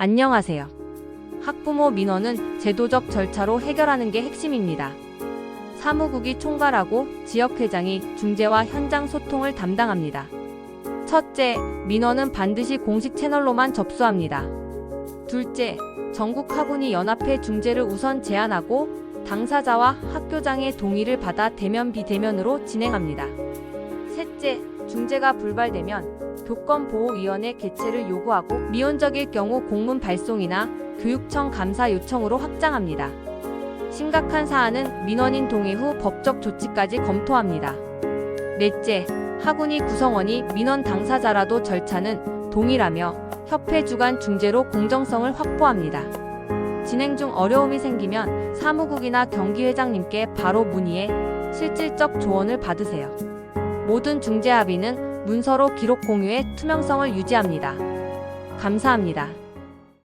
안녕하세요. 학부모 민원은 제도적 절차로 해결하는 게 핵심입니다. 사무국이 총괄하고 지역회장이 중재와 현장 소통을 담당합니다. 첫째, 민원은 반드시 공식 채널로만 접수합니다. 둘째, 전국 학운이 연합회 중재를 우선 제안하고 당사자와 학교장의 동의를 받아 대면 비대면으로 진행합니다. 셋째, 중재가 불발되면 교권보호위원회 개최를 요구하고 미온적일 경우 공문 발송이나 교육청 감사 요청으로 확장합니다. 심각한 사안은 민원인 동의 후 법적 조치까지 검토합니다. 넷째, 학운이 구성원이 민원 당사자라도 절차는 동일하며 협회 주간 중재로 공정성을 확보합니다. 진행 중 어려움이 생기면 사무국이나 경기회장님께 바로 문의해 실질적 조언을 받으세요. 모든 중재 합의는 문서로 기록 공유해 투명성을 유지합니다. 감사합니다.